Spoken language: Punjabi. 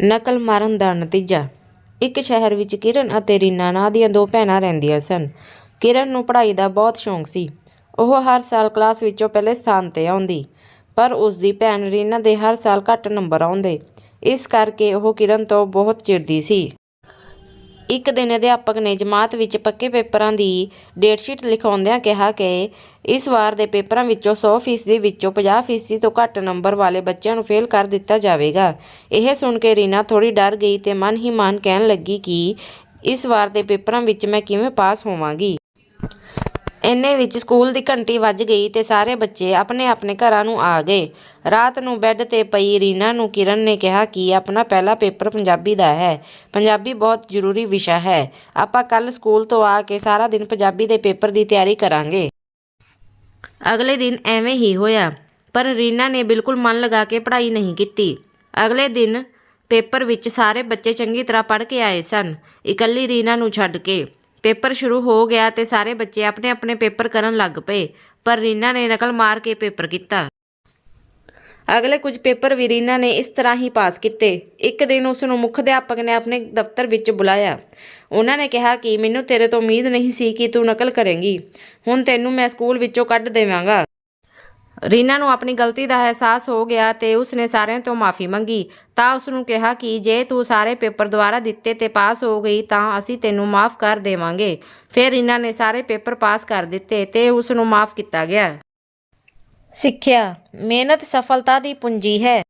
ਨਕਲ ਮਾਰਨ ਦਾ ਨਤੀਜਾ। ਇੱਕ ਸ਼ਹਿਰ ਵਿੱਚ ਕਿਰਨ ਅਤੇ ਰੀਨਾ ਨਾਂ ਦੀਆਂ ਦੋ ਭੈਣਾਂ ਰਹਿੰਦੀਆਂ ਸਨ। ਕਿਰਨ ਨੂੰ ਪੜ੍ਹਾਈ ਦਾ ਬਹੁਤ ਸ਼ੌਂਕ ਸੀ। ਉਹ ਹਰ ਸਾਲ ਕਲਾਸ ਵਿੱਚੋਂ ਪਹਿਲੇ ਸਥਾਨ ਤੇ ਆਉਂਦੀ, ਪਰ ਉਸ ਦੀ ਭੈਣ ਰੀਨਾ ਦੇ ਹਰ ਸਾਲ ਘੱਟ ਨੰਬਰ ਆਉਂਦੇ। ਇਸ ਕਰਕੇ ਉਹ ਕਿਰਨ ਤੋਂ ਬਹੁਤ ਚਿੜਦੀ ਸੀ। ਇੱਕ ਦਿਨ ਅਧਿਆਪਕ ਨੇ ਜਮਾਤ ਵਿੱਚ ਪੱਕੇ ਪੇਪਰਾਂ ਦੀ ਡੇਟਸ਼ੀਟ ਲਿਖਾਉਂਦਿਆਂ ਕਿਹਾ ਕਿ ਇਸ ਵਾਰ ਦੇ ਪੇਪਰਾਂ ਵਿੱਚੋਂ 100% ਵਿੱਚੋਂ 50% ਤੋਂ ਘੱਟ ਨੰਬਰ ਵਾਲੇ ਬੱਚਿਆਂ ਨੂੰ ਫੇਲ ਕਰ ਦਿੱਤਾ ਜਾਵੇਗਾ। ਇਹ ਸੁਣ ਕੇ ਰੀਨਾ ਥੋੜੀ ਡਰ ਗਈ ਤੇ ਮਨ ਹੀ ਮਨ ਕਹਿਣ ਲੱਗੀ ਕਿ ਇਸ ਵਾਰ ਦੇ ਪੇਪਰਾਂ ਵਿੱਚ ਮੈਂ ਕਿਵੇਂ ਪਾਸ ਹੋਵਾਂਗੀ। ਇੰਨੇ ਵਿੱਚ ਸਕੂਲ ਦੀ ਘੰਟੀ ਵੱਜ ਗਈ ਤੇ ਸਾਰੇ ਬੱਚੇ ਆਪਣੇ ਆਪਣੇ ਘਰਾਂ ਨੂੰ ਆ ਗਏ। ਰਾਤ ਨੂੰ ਬੈੱਡ ਤੇ ਪਈ ਰੀਨਾ ਨੂੰ ਕਿਰਨ ਨੇ ਕਿਹਾ ਕਿ ਆਪਣਾ ਪਹਿਲਾ ਪੇਪਰ ਪੰਜਾਬੀ ਦਾ ਹੈ। ਪੰਜਾਬੀ ਬਹੁਤ ਜ਼ਰੂਰੀ ਵਿਸ਼ਾ ਹੈ। ਆਪਾਂ ਕੱਲ ਸਕੂਲ ਤੋਂ ਆ ਕੇ ਸਾਰਾ ਦਿਨ ਪੰਜਾਬੀ ਦੇ ਪੇਪਰ ਦੀ ਤਿਆਰੀ ਕਰਾਂਗੇ। ਅਗਲੇ ਦਿਨ ਐਵੇਂ ਹੀ ਹੋਇਆ, ਪਰ ਰੀਨਾ ਨੇ ਬਿਲਕੁਲ ਮਨ ਲਗਾ ਕੇ ਪੜ੍ਹਾਈ ਨਹੀਂ ਕੀਤੀ। ਅਗਲੇ ਦਿਨ ਪੇਪਰ ਵਿੱਚ ਸਾਰੇ ਬੱਚੇ ਚੰਗੀ ਤਰ੍ਹਾਂ ਪੜ੍ਹ ਕੇ ਆਏ ਸਨ। ਇਕੱਲੀ ਰੀਨਾ ਨੂੰ ਛੱਡ ਕੇ ਪੇਪਰ ਸ਼ੁਰੂ ਹੋ ਗਿਆ ਤੇ ਸਾਰੇ ਬੱਚੇ ਆਪਣੇ ਆਪਣੇ ਪੇਪਰ ਕਰਨ ਲੱਗ ਪਏ, ਪਰ ਰੀਨਾ ਨੇ ਨਕਲ ਮਾਰ ਕੇ ਪੇਪਰ ਕੀਤਾ। ਅਗਲੇ ਕੁਝ ਪੇਪਰ ਵੀ ਰੀਨਾ ਨੇ ਇਸ ਤਰ੍ਹਾਂ ਹੀ ਪਾਸ ਕੀਤੇ। ਇੱਕ ਦਿਨ ਉਸ ਨੂੰ ਮੁੱਖ ਅਧਿਆਪਕ ਨੇ ਆਪਣੇ ਦਫ਼ਤਰ ਵਿੱਚ ਬੁਲਾਇਆ। ਉਹਨਾਂ ਨੇ ਕਿਹਾ ਕਿ, ਮੈਨੂੰ ਤੇਰੇ ਤੋਂ ਉਮੀਦ ਨਹੀਂ ਸੀ ਕਿ ਤੂੰ ਨਕਲ ਕਰੇਂਗੀ। ਹੁਣ ਤੈਨੂੰ ਮੈਂ ਸਕੂਲ ਵਿੱਚੋਂ ਕੱਢ ਦੇਵਾਂਗਾ। ਰੀਨਾ ਨੂੰ ਆਪਣੀ ਗਲਤੀ ਦਾ ਅਹਿਸਾਸ ਹੋ ਗਿਆ ਤੇ ਉਸਨੇ ਸਾਰਿਆਂ ਤੋਂ ਮਾਫੀ ਮੰਗੀ। ਤਾਂ ਉਸ ਨੂੰ ਕਿਹਾ ਕਿ ਜੇ ਤੂੰ ਸਾਰੇ ਪੇਪਰ ਦੁਬਾਰਾ ਦਿੱਤੇ ਤੇ ਪਾਸ ਹੋ ਗਈ ਤਾਂ ਅਸੀਂ ਤੈਨੂੰ ਮਾਫ ਕਰ ਦੇਵਾਂਗੇ। ਫਿਰ ਰੀਨਾ ਨੇ ਸਾਰੇ ਪੇਪਰ ਪਾਸ ਕਰ ਦਿੱਤੇ ਤੇ ਉਸ ਨੂੰ ਮਾਫ ਕੀਤਾ ਗਿਆ। ਸਿੱਖਿਆ, ਮਿਹਨਤ, ਸਫਲਤਾ ਦੀ ਪੂੰਜੀ ਹੈ।